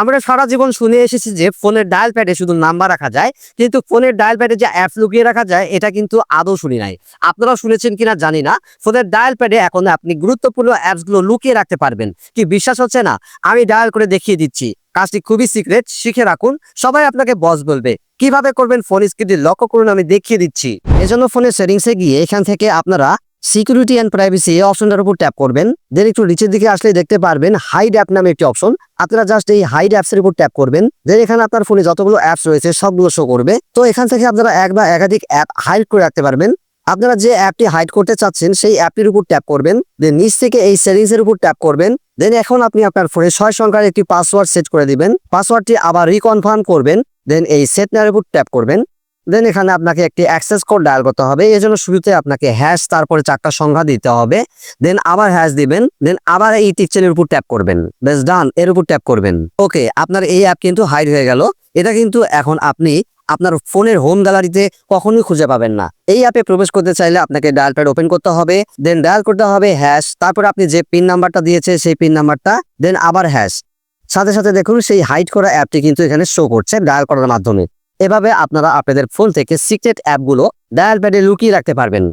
আমরা সারা জীবন শুনে এসেছি যে ফোনের ডায়াল প্যাডে শুধু নাম্বার রাখা যায়, কিন্তু ফোনের ডায়াল প্যাডে যে অ্যাপ লুকিয়ে রাখা যায়, এটা কিন্তু আদৌ শুনি নাই। আপনারা শুনেছেন কিনা জানি না। ফোনের ডায়াল প্যাডে এখন আপনি গুরুত্বপূর্ণ অ্যাপসগুলো লুকিয়ে রাখতে পারবেন। কি বিশ্বাস হচ্ছে না? আমি ডায়াল করে দেখিয়ে দিচ্ছি। কাজটি খুবই সিক্রেট শিখে রাখুন। সবাই আপনাকে বস বলবে। কীভাবে করবেন? ফোন স্ক্রিনটি লক্ষ্য করুন, আমি দেখিয়ে দিচ্ছি। এজন্য ফোনের সেটিংসে গিয়ে এখান থেকে আপনারা সিকিউরিটি অ্যান্ড প্রাইভেসি এই অপশনটার উপর ট্যাপ করবেন। দেন একটু নিচের দিকে আসলে দেখতে পারবেন হাইড অ্যাপ নামে একটি অপশন আপনারা জাস্ট এই হাইড অ্যাপসের উপর ট্যাপ করবেন। দেন এখানে আপনার ফোনে যতগুলো অ্যাপস রয়েছে সবগুলো শো করবে। তো এখান থেকে আপনারা এক বা একাধিক অ্যাপ হাইড করে রাখতে পারবেন। আপনারা যে অ্যাপটি হাইড করতে চাচ্ছেন সেই অ্যাপটির উপর ট্যাপ করবেন। দেন নিচ থেকে এই সেটিংস এর উপর ট্যাপ করবেন। দেন এখন আপনি আপনার ফোনে ছয় সংখ্যার একটি পাসওয়ার্ড সেট করে দিবেন। পাসওয়ার্ডটি আবার রিকনফার্ম করবেন। দেন এই সেট নার উপর ট্যাপ করবেন। দেন এখানে আপনাকে একটি অ্যাক্সেস কোড ডায়াল করতে হবে। এই জন্য শুরুতে আপনাকে হ্যাশ তারপরে চারটা সংখ্যা দিতে হবে। দেন আবার হ্যাশ দিবেন। দেন আবার এই টিকচেনের উপর ট্যাপ করবেন। বেশ ডান এর উপর ট্যাপ করবেন। ওকে আপনার এই অ্যাপ কিন্তু হাইড হয়ে গেল। এটা কিন্তু এখন আপনি আপনার ফোনের হোম গ্যালারিতে কখনোই খুঁজে পাবেন না। এই অ্যাপে প্রবেশ করতে চাইলে আপনাকে ডায়াল প্যাড ওপেন করতে হবে। দেন ডায়াল করতে হবে হ্যাশ তারপর আপনি যে পিন নাম্বারটা দিয়েছে, সেই পিন নাম্বারটা দেন আবার হ্যাশ সাথে সাথে দেখুন, সেই হাইড করা অ্যাপটি কিন্তু এখানে শো করছে ডায়াল করার মাধ্যমে। এভাবে আপনারা আপনাদের ফোন থেকে সিক্রেট অ্যাপগুলো ডায়াল প্যাডে লুকিয়ে রাখতে পারবেন।